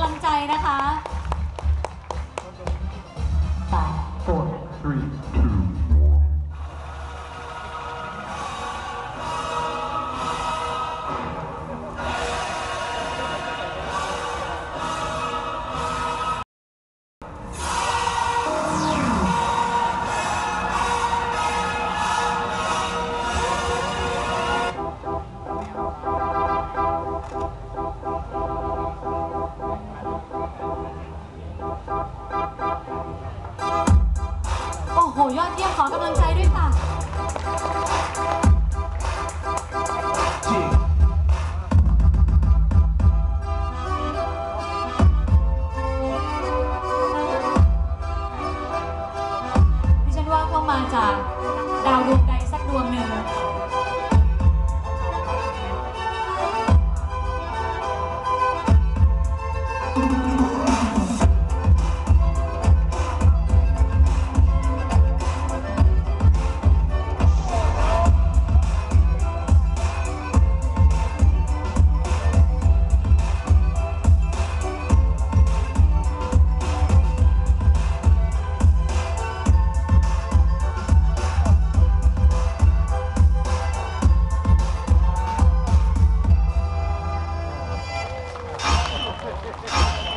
ำลังใจนะคะ ดเยี่ยมขอกำลังใจด้วยค่ะดิฉันว่าเข้ามาจากดาวดวงใด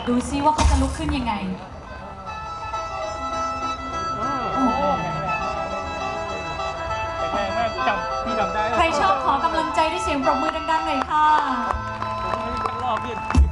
ดูซิว่าเขาจะลุกขึ้นยังไงแข็งแรงมากจำพี่จำได้ใครชอบขอกำลังใจด้วยเสียงปรบมือดังๆหน่อยค่ะ รอบเพื่อน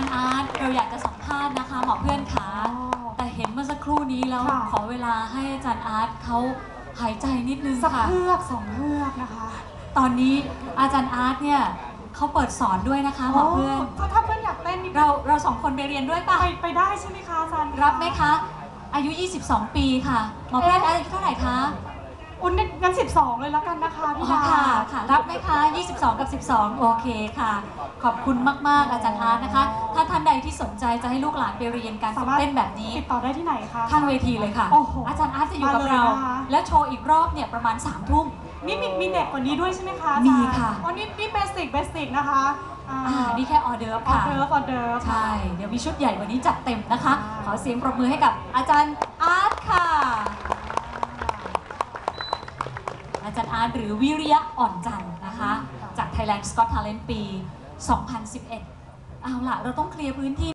าจารย์อาร์ตเราอยากจะสัมภาษณ์นะคะหมอเพื่อนขาแต่เห็นเมื่อสักครู่นี้แล้วค่ะ ขอเวลาให้อาจารย์อาร์ตเขาหายใจนิดนึงสักค่ะ เพือกสองเพือกนะคะตอนนี้อาจารย์อาร์ตเนี่ยเขาเปิดสอนด้วยนะคะหมอเพื่อน โถ้าเพื่อนอยากเต้นนี่เราเราสองคนไปเรียนด้วยป่ะ ไปไปได้ใช่ไหมคะอาจารย์ รับไหมคะ อายุ 22 ปีค่ะ หมอเพื่อนอายุเท่าไหร่คะ อุ้นงั้นสิบสองเลยแล้วกันนะคะอ๋พี่อดา ค่ะค่ะรับไหมคะ 22 กับ 12 โอเคค่ะ ขอบคุณมาก ๆ อาจารย์อาร์ตนะคะ ถ้าท่านใดที่สนใจจะให้ลูกหลานไปเรียนการฝึกเต้นแบบนี้ ติดต่อได้ที่ไหนคะ ข้างเวทีเลยค่ะ โอ้โหอาจารย์อาร์ตจะอยู่กับมาเลยเรานะคะ แล้วโชว์อีกรอบเนี่ยประมาณ3ามทุ่ม นี่มีมีเด็กกว่านี้ด้วยใช่ไหมคะอาจารย์มีค่ะ อ๋อนี่นี่เบสิกเบสิกนะคะอ่าอ่านี่แค่ออเดิร์ฟออค่ะ เดิร์ฟออเดิร์ฟ ใช่ เดี๋ยวมีชุดใหญ่กว่านี้จัดเต็มนะคะ ขอเสียงปรบมือให้กับอาจารย์อาร์ตค่ะ อาจารย์อาร์ตหรือวิริยะอ่อนจันทร์นะคะ จาก Thailand Scott Talent ปี 2011 เอาล่ะ เราต้องเคลียร์พื้นที่